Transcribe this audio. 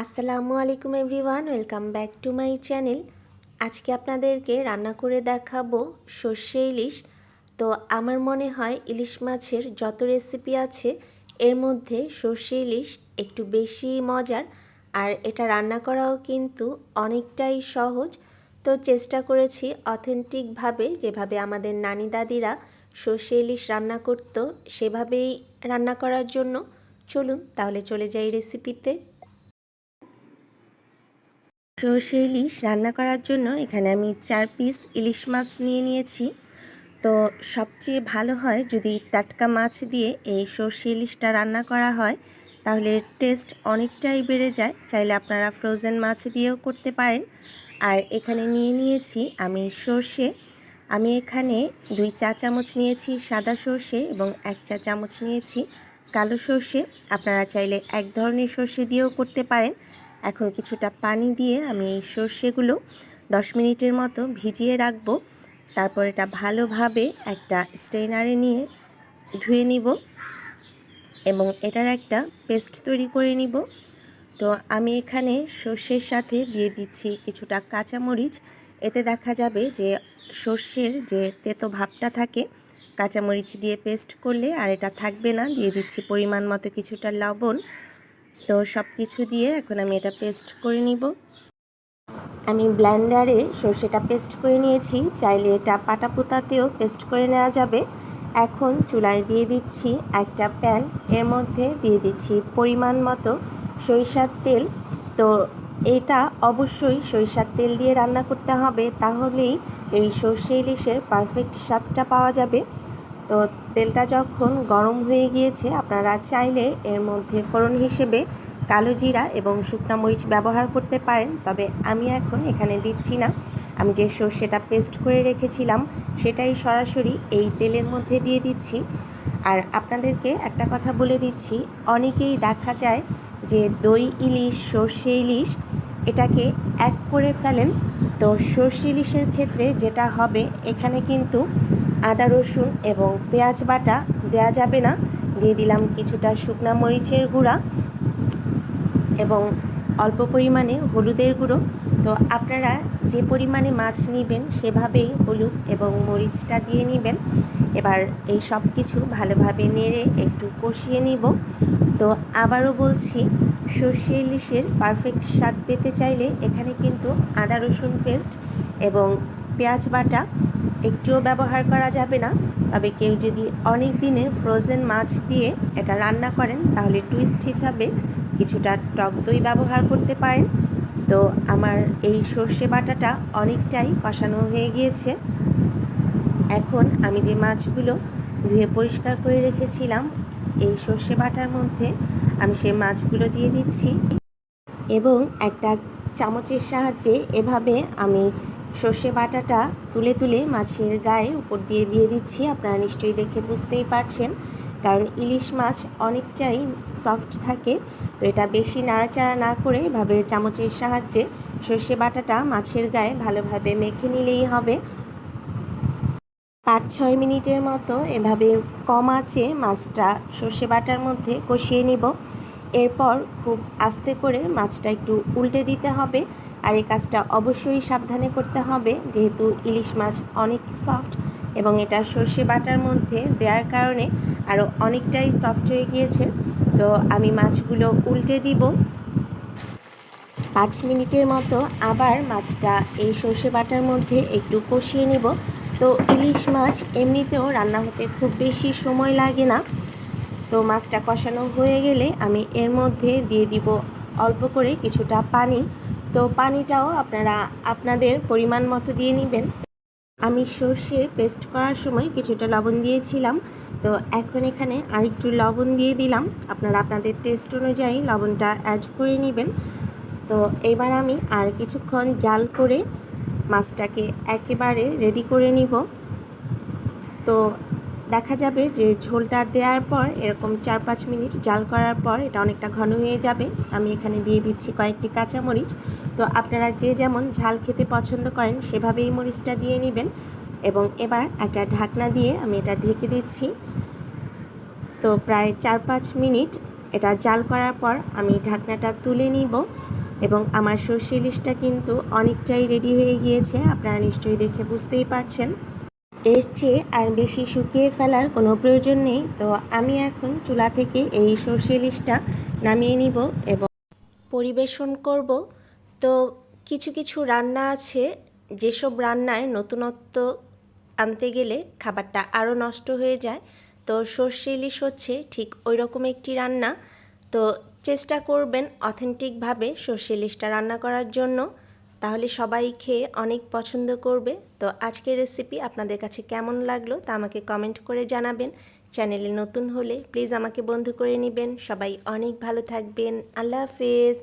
আসসালামু আলাইকুম everyone, welcome back to my channel. আজকে আপনাদেরকে রান্না করে দেখাবো সর্ষে ইলিশ। তো আমার মনে হয় ইলিশ মাছের যত রেসিপি আছে, এর মধ্যে সর্ষে ইলিশ একটু বেশি মজার। আর এটা রান্না করাও কিন্তু অনেকটাই সহজ। তো চেষ্টা করেছি অথেন্টিকভাবে যেভাবে আমাদের নানি দাদিরা সর্ষে ইলিশ রান্না করতো, সেভাবেই রান্না করার জন্য। চলুন তাহলে চলে যাই রেসিপিতে সর্ষে ইলিশ রান্না করার জন্য এখানে আমি চার পিস ইলিশ মাছ নিয়ে নিয়েছি। তো সবচেয়ে ভালো হয় যদি টাটকা মাছ দিয়ে এই সর্ষে ইলিশটা রান্না করা হয়, তাহলে টেস্ট অনেকটাই বেড়ে যায়। চাইলে আপনারা ফ্রোজেন মাছ দিয়েও করতে পারেন। আর এখানে নিয়ে নিয়েছি আমি সর্ষে। আমি এখানে দুই চা চামচ নিয়েছি সাদা সর্ষে এবং এক চা চামচ নিয়েছি কালো সর্ষে। আপনারা চাইলে এক ধরনের সর্ষে দিয়েও করতে পারেন। এখন কিছুটা পানি দিয়ে আমি এই সর্ষেগুলো দশ মিনিটের মতো ভিজিয়ে রাখব। তারপর এটা ভালোভাবে একটা স্টেনারে নিয়ে ধুয়ে নিব এবং এটার একটা পেস্ট তৈরি করে নিব। তো আমি এখানে সর্ষের সাথে দিয়ে দিচ্ছি কিছুটা কাঁচামরিচ। এতে দেখা যাবে যে সর্ষের যে তেতো ভাবটা থাকে, কাঁচামরিচ দিয়ে পেস্ট করলে আর এটা থাকবে না। দিয়ে দিচ্ছি পরিমাণ মতো কিছুটা লবণ। তো সব কিছু দিয়ে এখন আমি এটা পেস্ট করে নিব। আমি ব্লেন্ডারে সর্ষেটা পেস্ট করে নিয়েছি। চাইলে এটা পাটা পোতাতেও পেস্ট করে নেওয়া যাবে। এখন চুলায় দিয়ে দিচ্ছি একটা প্যান। এর মধ্যে দিয়ে দিচ্ছি পরিমাণ মতো সরিষার তেল। তো এটা অবশ্যই সরিষার তেল দিয়ে রান্না করতে হবে। তাহলেই এই সর্ষে ইলিশের পারফেক্ট স্বাদটা পাওয়া যাবে। তো তেলটা যখন গরম হয়ে গিয়েছে, আপনারা চাইলে এর মধ্যে ফোড়ন হিসেবে কালো জিরা এবং শুকনা মরিচ ব্যবহার করতে পারেন। তবে আমি এখন এখানে দিচ্ছি না। আমি যে সর্ষেটা পেস্ট করে রেখেছিলাম, সেটাই সরাসরি এই তেলের মধ্যে দিয়ে দিচ্ছি। আর আপনাদেরকে একটা কথা বলে দিচ্ছি, অনেকেই দেখা যায় যে দই, ইলিশ, সর্ষে ইলিশ, এটাকে এক করে ফেলেন। তো সর্ষে ইলিশের ক্ষেত্রে যেটা হবে, এখানে কিন্তু আদা, রসুন এবং পেঁয়াজ বাটা দেয়া যাবে না। দিয়ে দিলাম কিছুটা শুকনা মরিচের গুঁড়া এবং অল্প পরিমাণে হলুদের গুঁড়ো। তো আপনারা যে পরিমাণে মাছ নেবেন সেভাবেই হলুদ এবং মরিচটা দিয়ে নেবেন। এবার এই সব কিছু ভালোভাবে নেড়ে একটু কষিয়ে নিব। তো আবারও বলছি, সর্ষে ইলিশের পারফেক্ট স্বাদ পেতে চাইলে এখানে কিন্তু আদা, রসুন পেস্ট এবং পেঁয়াজ বাটা একটুও ব্যবহার করা যাবে না। তবে কেউ যদি অনেক দিনের ফ্রোজেন মাছ দিয়ে এটা রান্না করেন, তাহলে টুইস্ট হিসাবে কিছুটা টক দই ব্যবহার করতে পারেন। তো আমার এই সর্ষে বাটাটা অনেকটাই কষানো হয়ে গিয়েছে। এখন আমি যে মাছগুলো ধুয়ে পরিষ্কার করে রেখেছিলাম, এই সর্ষে বাটার মধ্যে আমি সেই মাছগুলো দিয়ে দিচ্ছি। এবং একটা চামচের সাহায্যে এভাবে আমি সর্ষে বাটাটা তুলে তুলে মাছের গায়ে উপর দিয়ে দিয়ে দিচ্ছি। আপনারা নিশ্চয়ই দেখে বুঝতেই পারছেন, কারণ ইলিশ মাছ অনেকটাই সফট থাকে। তো এটা বেশি নাড়াচাড়া না করে এভাবে চামচের সাহায্যে সর্ষে বাটাটা মাছের গায়ে ভালোভাবে মেখে নিলেই হবে। পাঁচ ছয় মিনিটের মতো এভাবে কম আঁচে মাছটা সর্ষে বাটার মধ্যে কষিয়ে নিব। এরপর খুব আস্তে করে মাছটা একটু উল্টে দিতে হবে। আর এই কাজটা অবশ্যই সাবধানে করতে হবে। যেহেতু ইলিশ মাছ অনেক সফট এবং এটা সর্ষে বাটার মধ্যে দেওয়ার কারণে আরও অনেকটাই সফট হয়ে গিয়েছে। তো আমি মাছগুলো উল্টে দিব। পাঁচ মিনিটের মতো আবার মাছটা এই সর্ষে বাটার মধ্যে একটু কষিয়ে নিব। তো ইলিশ মাছ এমনিতেও রান্না হতে খুব বেশি সময় লাগে না। তো মাছটা কষানো হয়ে গেলে আমি এর মধ্যে দিয়ে দিব অল্প করে কিছুটা পানি। তো পানিটাও আপনারা আপনাদের পরিমাণ মতো দিয়ে নেবেন। আমি সর্ষে পেস্ট করার সময় কিছুটা লবণ দিয়েছিলাম। তো এখন এখানে আরেকটু লবণ দিয়ে দিলাম। আপনারা আপনাদের টেস্ট অনুযায়ী লবণটা অ্যাড করে নেবেন। তো এবার আমি আর কিছুক্ষণ জাল করে মাছটাকে একেবারে রেডি করে নিব। তো দেখা যাবে যে ঝোলটা দেওয়ার পর, এরকম চার পাঁচ মিনিট জাল করার পর এটা অনেকটা ঘন হয়ে যাবে। আমি এখানে দিয়ে দিচ্ছি কয়েকটি কাঁচামরিচ তো আপনারা যে যেমন ঝাল খেতে পছন্দ করেন, সেভাবেই মরিচটা দিয়ে নেবেন। এবং এবার একটা ঢাকনা দিয়ে আমি এটা ঢেকে দিচ্ছি। তো প্রায় চার পাঁচ মিনিট এটা জাল করার পর আমি ঢাকনাটা তুলে নিব। এবং আমার সর্ষে ইলিশটা কিন্তু অনেকটাই রেডি হয়ে গিয়েছে। আপনারা নিশ্চয়ই দেখে বুঝতেই পারছেন। এর চেয়ে আর বেশি শুকিয়ে ফেলার কোনো প্রয়োজন নেই। তো আমি এখন চুলা থেকে এই সর্ষে ইলিশটা নামিয়ে নিব এবং পরিবেশন করব। তো কিছু কিছু রান্না আছে। যেসব রান্নায় নতুনত্ব আনতে গেলে খাবারটা আরও নষ্ট হয়ে যায়। তো সর্ষে ইলিশ হচ্ছে ঠিক ওই রকম একটি রান্না। তো চেষ্টা করবেন অথেন্টিকভাবে সর্ষে ইলিশটা রান্না করার জন্য। তাহলে সবাই খেয়ে অনেক পছন্দ করবে। তো আজকের রেসিপি আপনাদের কাছে কেমন লাগল তা আমাকে কমেন্ট করে জানাবেন। চ্যানেলে নতুন হলে প্লিজ আমাকে বন্ধু করে নেবেন। সবাই অনেক ভালো থাকবেন। আল্লাহ হাফেজ।